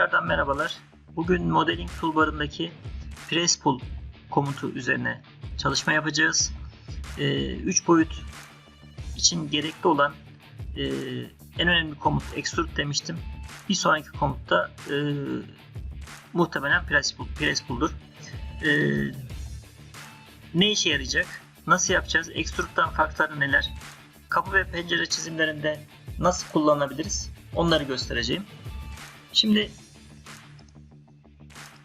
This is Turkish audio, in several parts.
Tekrardan merhabalar. Bugün Modeling Toolbar'ındaki Press Pull komutu üzerine çalışma yapacağız. 3 boyut için gerekli olan e, en önemli komut Extrude demiştim. Bir sonraki komutta e, muhtemelen Press Pull, Press Pull'dur. E, ne işe yarayacak? Nasıl yapacağız? Extrude'dan farkları neler? Kapı ve pencere çizimlerinde nasıl kullanabiliriz? Onları göstereceğim. Şimdi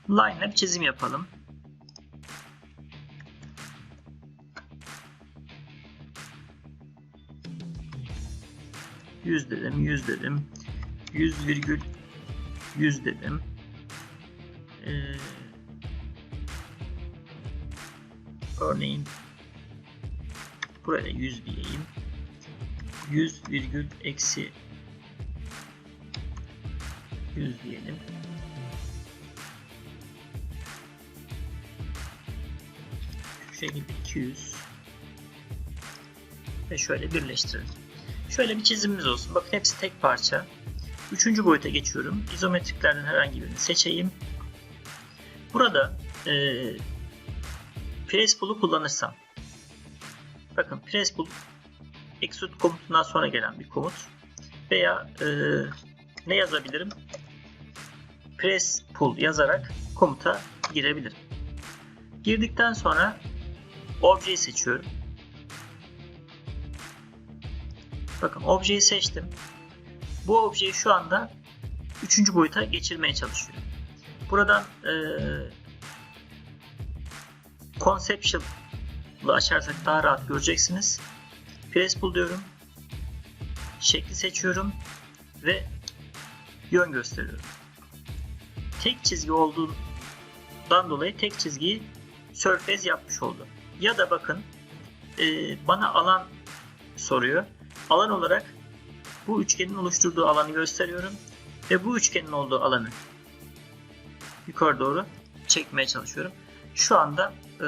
line bir çizim yapalım. Yüz dedim, yüz dedim. Yüz virgül yüz dedim. Ee, örneğin buraya 100 diyeyim. 100 virgül eksi 100 diyelim. Şu şekilde 200 ve şöyle birleştirelim. Şöyle bir çizimimiz olsun. Bakın hepsi tek parça. Üçüncü boyuta geçiyorum. İzometriklerden herhangi birini seçeyim. Burada e, press pull'u kullanırsam bakın press pull extrude komutundan sonra gelen bir komut veya e, ne yazabilirim? Press pull yazarak komuta girebilirim. Girdikten sonra objeyi seçiyorum. Bakın objeyi seçtim. Bu objeyi şu anda 3. boyuta geçirmeye çalışıyorum. Buradan e, Conceptual'ı açarsak daha rahat göreceksiniz. Press pull diyorum. Şekli seçiyorum ve yön gösteriyorum. Tek çizgi olduğundan dolayı tek çizgiyi surface yapmış oldu. Ya da bakın e, bana alan soruyor. Alan olarak bu üçgenin oluşturduğu alanı gösteriyorum ve bu üçgenin olduğu alanı yukarı doğru çekmeye çalışıyorum. Şu anda e,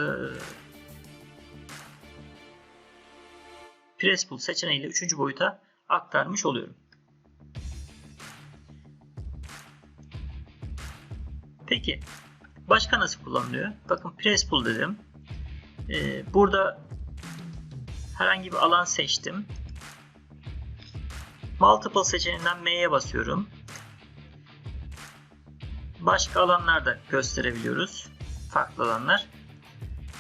Press Pull seçeneğiyle 3. boyuta aktarmış oluyorum. Peki başka nasıl kullanılıyor? Bakın Press Pull dedim. Ee, burada herhangi bir alan seçtim. Multiple seçeneğinden M'ye basıyorum. Başka alanlar da gösterebiliyoruz. Farklı alanlar.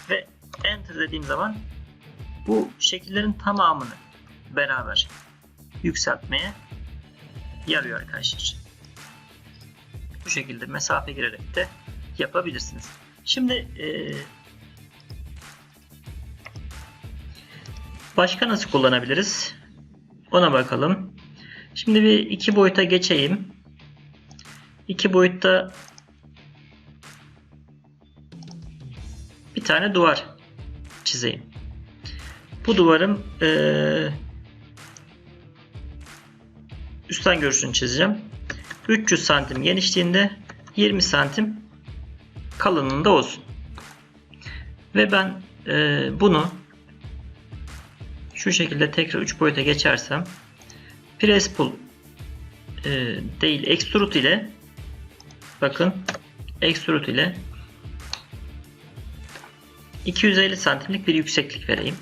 Ve Enter dediğim zaman bu şekillerin tamamını beraber yükseltmeye yarıyor arkadaşlar. Bu şekilde mesafe girerek de yapabilirsiniz. Şimdi e, başka nasıl kullanabiliriz? Ona bakalım. Şimdi bir iki boyuta geçeyim. İki boyutta bir tane duvar çizeyim. Bu duvarım e, üstten görüşünü çizeceğim. 300 santim genişliğinde 20 santim kalınlığında olsun. Ve ben e, bunu şu şekilde tekrar 3 boyuta geçersem press pull e, değil extrude ile bakın extrude ile 250 santimlik bir yükseklik vereyim.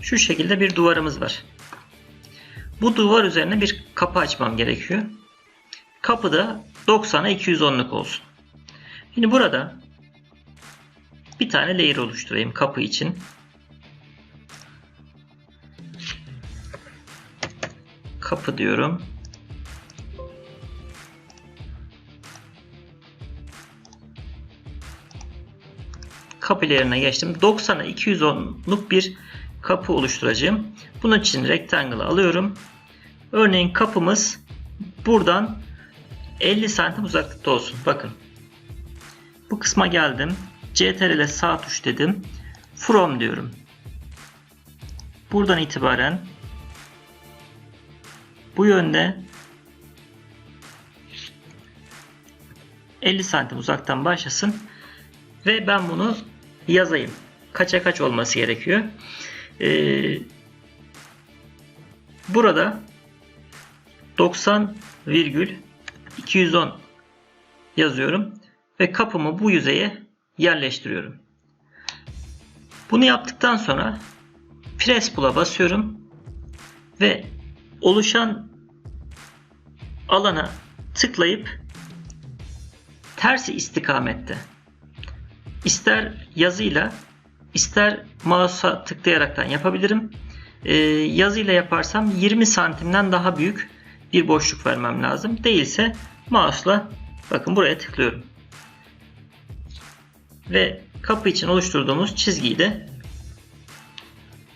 Şu şekilde bir duvarımız var. Bu duvar üzerine bir kapı açmam gerekiyor. Kapı da 90'a 210'luk olsun. Şimdi burada bir tane layer oluşturayım kapı için. Kapı diyorum. Kapı layer'ına geçtim. 90'a 210'luk bir kapı oluşturacağım. Bunun için rectangle alıyorum. Örneğin kapımız buradan 50 santim uzaklıkta olsun. Bakın. Bu kısma geldim. CTRL ile sağ tuş dedim. From diyorum. Buradan itibaren bu yönde 50 santim uzaktan başlasın ve ben bunu yazayım. Kaça kaç olması gerekiyor. Ee, burada 90 virgül 210 yazıyorum ve kapımı bu yüzeye yerleştiriyorum. Bunu yaptıktan sonra Press Pull'a basıyorum ve oluşan alana tıklayıp tersi istikamette ister yazıyla ister mouse'a tıklayaraktan yapabilirim. Ee, yazıyla yaparsam 20 santimden daha büyük bir boşluk vermem lazım. Değilse mouse'la bakın buraya tıklıyorum. Ve kapı için oluşturduğumuz çizgiyi de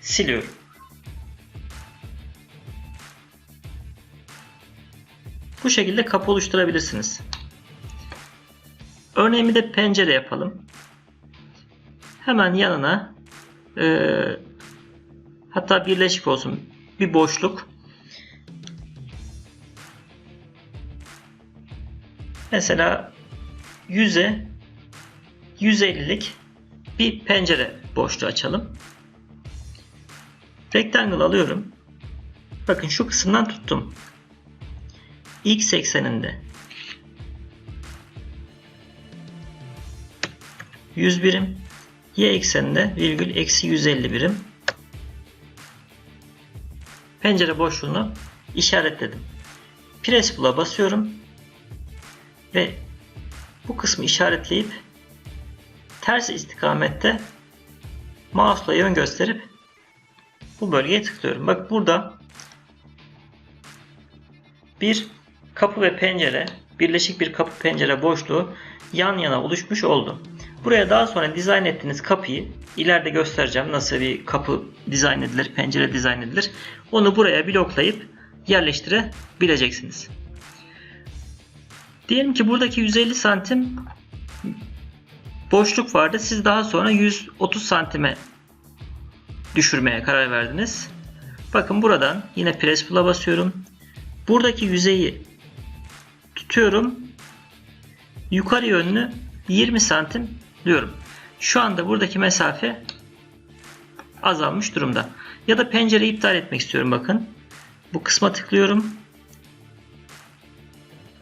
siliyorum. Bu şekilde kapı oluşturabilirsiniz. Örneğimi de pencere yapalım. Hemen yanına e, hatta birleşik olsun bir boşluk. Mesela 100'e 150'lik bir pencere boşluğu açalım. Rectangle alıyorum. Bakın şu kısımdan tuttum. X ekseninde 100 birim y ekseninde virgül eksi 150 birim pencere boşluğunu işaretledim. Press Pull'a basıyorum ve bu kısmı işaretleyip ters istikamette mouse'la yön gösterip bu bölgeye tıklıyorum. Bak burada bir kapı ve pencere, birleşik bir kapı pencere boşluğu yan yana oluşmuş oldu. Buraya daha sonra dizayn ettiğiniz kapıyı ileride göstereceğim nasıl bir kapı dizayn edilir, pencere dizayn edilir. Onu buraya bloklayıp yerleştirebileceksiniz. Diyelim ki buradaki 150 santim boşluk vardı. Siz daha sonra 130 santime düşürmeye karar verdiniz. Bakın buradan yine press pull'a basıyorum. Buradaki yüzeyi tutuyorum. Yukarı yönlü 20 santim diyorum. Şu anda buradaki mesafe azalmış durumda. Ya da pencereyi iptal etmek istiyorum bakın. Bu kısma tıklıyorum.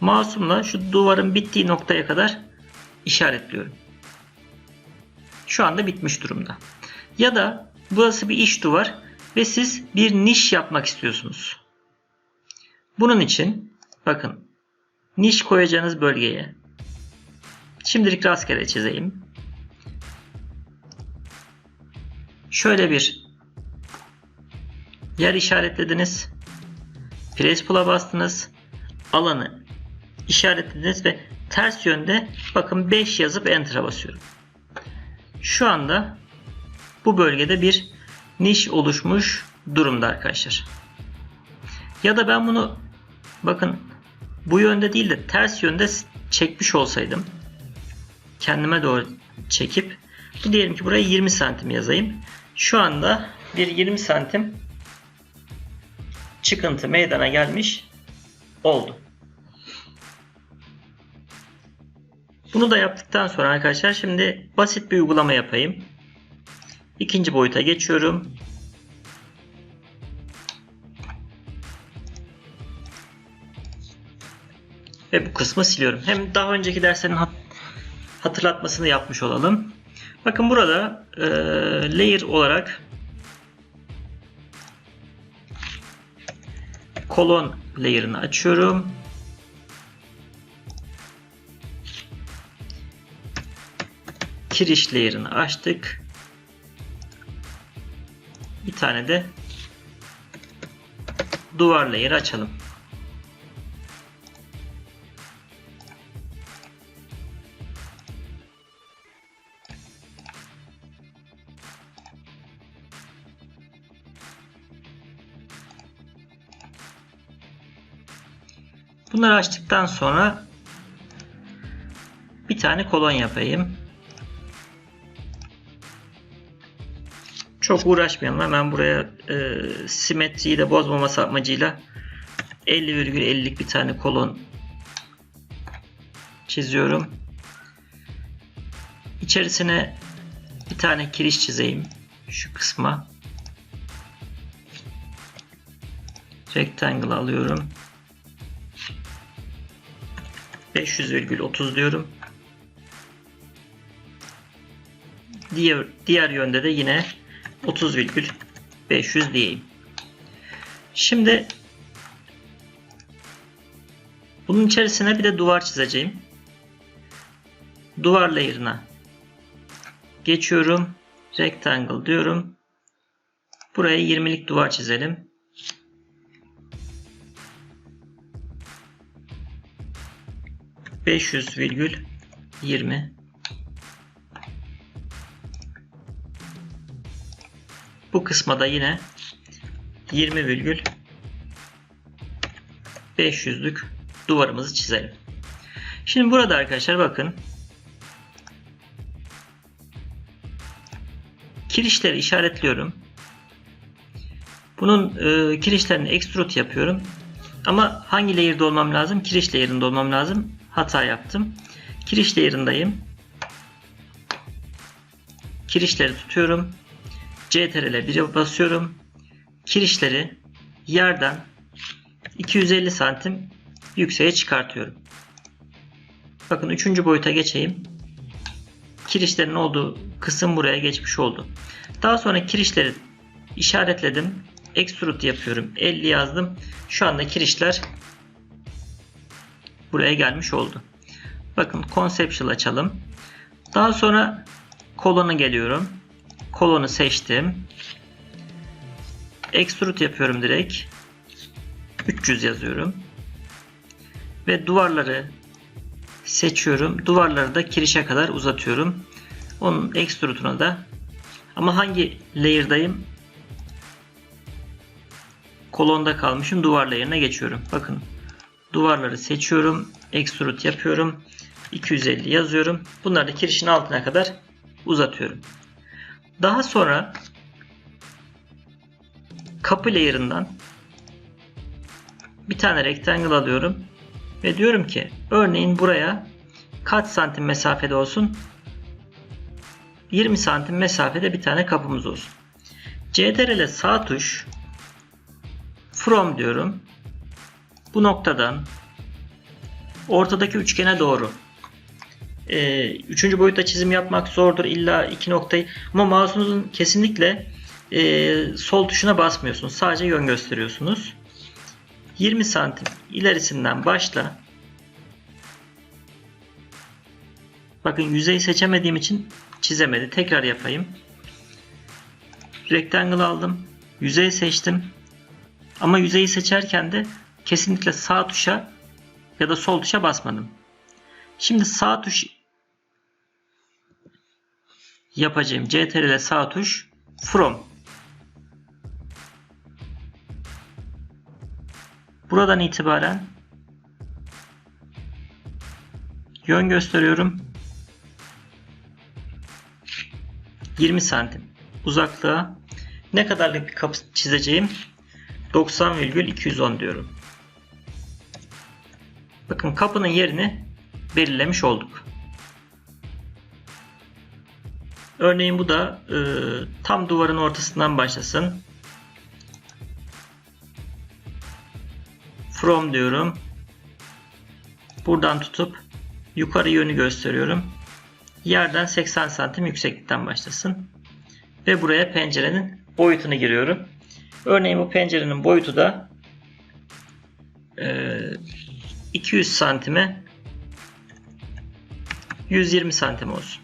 Mouse'umla şu duvarın bittiği noktaya kadar işaretliyorum. Şu anda bitmiş durumda. Ya da burası bir iç duvar ve siz bir niş yapmak istiyorsunuz. Bunun için bakın niş koyacağınız bölgeye şimdilik rastgele çizeyim. Şöyle bir yer işaretlediniz. Press pull'a bastınız. Alanı işaretlediniz ve ters yönde bakın 5 yazıp enter'a basıyorum. Şu anda bu bölgede bir niş oluşmuş durumda arkadaşlar. Ya da ben bunu bakın bu yönde değil de ters yönde çekmiş olsaydım kendime doğru çekip diyelim ki buraya 20 santim yazayım. Şu anda bir 20 santim çıkıntı meydana gelmiş oldu. Bunu da yaptıktan sonra arkadaşlar şimdi basit bir uygulama yapayım. İkinci boyuta geçiyorum. Ve bu kısmı siliyorum. Hem daha önceki derslerin hatırlatmasını yapmış olalım. Bakın burada e, layer olarak kolon layer'ını açıyorum. Kiriş layer'ını açtık. Bir tane de duvar layer açalım. Bunları açtıktan sonra bir tane kolon yapayım. Çok uğraşmayalım. Hemen buraya e, simetriyi de bozmaması amacıyla 50,50'lik bir tane kolon çiziyorum. İçerisine bir tane kiriş çizeyim. Şu kısma. Rectangle alıyorum. 500,30 diyorum. Diğer, diğer yönde de yine 30,500 diyeyim. Şimdi bunun içerisine bir de duvar çizeceğim. Duvar layer'ına geçiyorum. Rectangle diyorum. Buraya 20'lik duvar çizelim. Beş yüz virgül yirmi. Bu kısma da yine 20 virgül 500'lük duvarımızı çizelim. Şimdi burada arkadaşlar bakın kirişleri işaretliyorum. Bunun e, kirişlerini extrude yapıyorum. Ama hangi layer'da olmam lazım? Kiriş layer'ında olmam lazım. Hata yaptım. Kiriş layer'ındayım. Kirişleri tutuyorum. CTRL'e 1'e basıyorum. Kirişleri yerden 250 santim yükseğe çıkartıyorum. Bakın üçüncü boyuta geçeyim. Kirişlerin olduğu kısım buraya geçmiş oldu. Daha sonra kirişleri işaretledim. Extrude yapıyorum. 50 yazdım. Şu anda kirişler buraya gelmiş oldu. Bakın Conceptual açalım. Daha sonra kolona geliyorum. Kolonu seçtim. Extrude yapıyorum direkt. 300 yazıyorum. Ve duvarları seçiyorum. Duvarları da kirişe kadar uzatıyorum. Onun extrude'una da ama hangi layer'dayım? Kolonda kalmışım. Duvar layer'ına geçiyorum. Bakın duvarları seçiyorum. Extrude yapıyorum. 250 yazıyorum. Bunları da kirişin altına kadar uzatıyorum. Daha sonra kapı layer'ından bir tane rectangle alıyorum ve diyorum ki örneğin buraya kaç santim mesafede olsun 20 santim mesafede bir tane kapımız olsun. CTRL sağ tuş from diyorum. Bu noktadan ortadaki üçgene doğru ee, üçüncü boyutta çizim yapmak zordur. İlla iki noktayı ama mouse'unuzun kesinlikle e, sol tuşuna basmıyorsunuz. Sadece yön gösteriyorsunuz. 20 santim ilerisinden başla. Bakın yüzeyi seçemediğim için çizemedi. Tekrar yapayım. Rectangle aldım. Yüzeyi seçtim. Ama yüzeyi seçerken de kesinlikle sağ tuşa ya da sol tuşa basmadım. Şimdi sağ tuş yapacağım. CTRL sağ tuş from. Buradan itibaren yön gösteriyorum. 20 santim uzaklığa ne kadarlık bir kapı çizeceğim? 90,210 diyorum. Bakın kapının yerini belirlemiş olduk. Örneğin bu da e, tam duvarın ortasından başlasın. From diyorum. Buradan tutup yukarı yönü gösteriyorum. Yerden 80 santim yükseklikten başlasın. Ve buraya pencerenin boyutunu giriyorum. Örneğin bu pencerenin boyutu da e, 200 santime 120 santim olsun.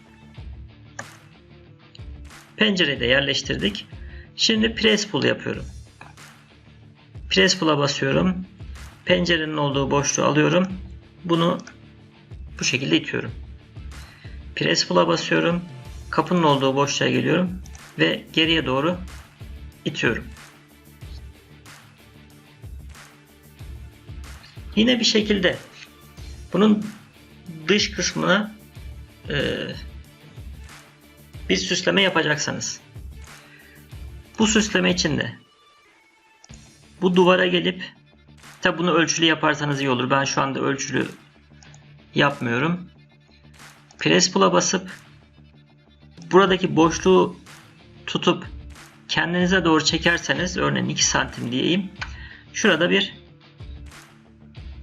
Pencereyi de yerleştirdik. Şimdi press pull yapıyorum. Press pull'a basıyorum. Pencerenin olduğu boşluğu alıyorum. Bunu bu şekilde itiyorum. Press pull'a basıyorum. Kapının olduğu boşluğa geliyorum ve geriye doğru itiyorum. Yine bir şekilde bunun dış kısmına e, bir süsleme yapacaksanız bu süsleme için de bu duvara gelip tabi bunu ölçülü yaparsanız iyi olur. Ben şu anda ölçülü yapmıyorum. Press pull'a basıp buradaki boşluğu tutup kendinize doğru çekerseniz örneğin 2 santim diyeyim. Şurada bir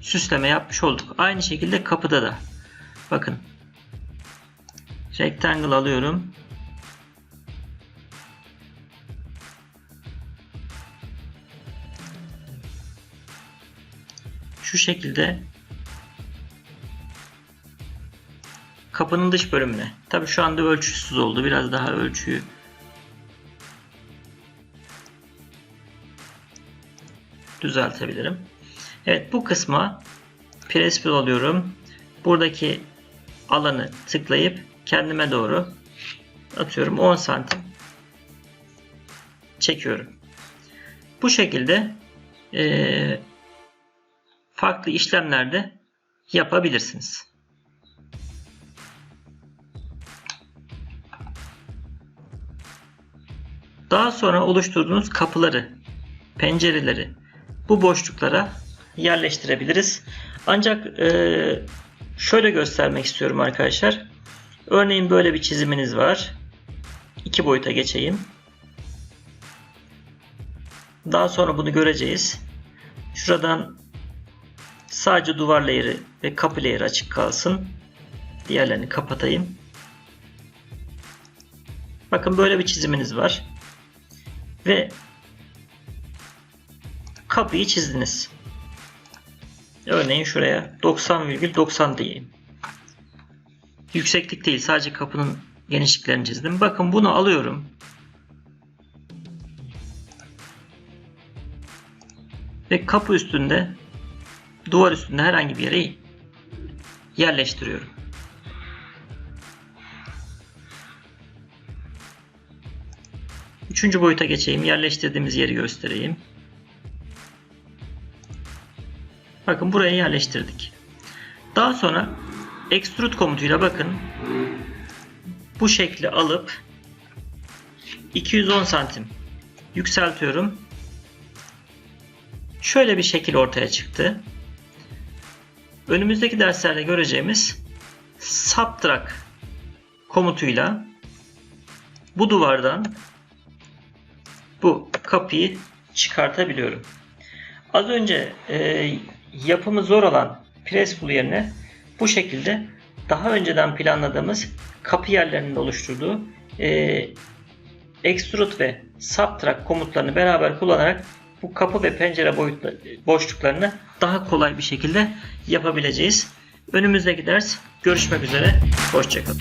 süsleme yapmış olduk. Aynı şekilde kapıda da. Bakın. Rectangle alıyorum. Şu şekilde kapının dış bölümüne. Tabi şu anda ölçüsüz oldu. Biraz daha ölçüyü düzeltebilirim. Evet bu kısma prespil alıyorum. Buradaki alanı tıklayıp kendime doğru atıyorum 10 santim çekiyorum. Bu şekilde eee, farklı işlemlerde yapabilirsiniz. Daha sonra oluşturduğunuz kapıları, pencereleri bu boşluklara yerleştirebiliriz. Ancak e, şöyle göstermek istiyorum arkadaşlar. Örneğin böyle bir çiziminiz var. İki boyuta geçeyim. Daha sonra bunu göreceğiz. Şuradan sadece duvar layer'ı ve kapı layer'ı açık kalsın. Diğerlerini kapatayım. Bakın böyle bir çiziminiz var. Ve kapıyı çizdiniz. Örneğin şuraya 90,90 diyeyim. Yükseklik değil sadece kapının genişliklerini çizdim. Bakın bunu alıyorum. Ve kapı üstünde duvar üstünde herhangi bir yere yerleştiriyorum. Üçüncü boyuta geçeyim. Yerleştirdiğimiz yeri göstereyim. Bakın buraya yerleştirdik. Daha sonra extrude komutuyla bakın bu şekli alıp 210 santim yükseltiyorum. Şöyle bir şekil ortaya çıktı. Önümüzdeki derslerde göreceğimiz subtract komutuyla bu duvardan bu kapıyı çıkartabiliyorum. Az önce e, yapımı zor olan press pull yerine bu şekilde daha önceden planladığımız kapı yerlerinin oluşturduğu e, extrude ve subtract komutlarını beraber kullanarak bu kapı ve pencere boyutlu, boşluklarını daha kolay bir şekilde yapabileceğiz. Önümüzdeki ders görüşmek üzere. Hoşçakalın.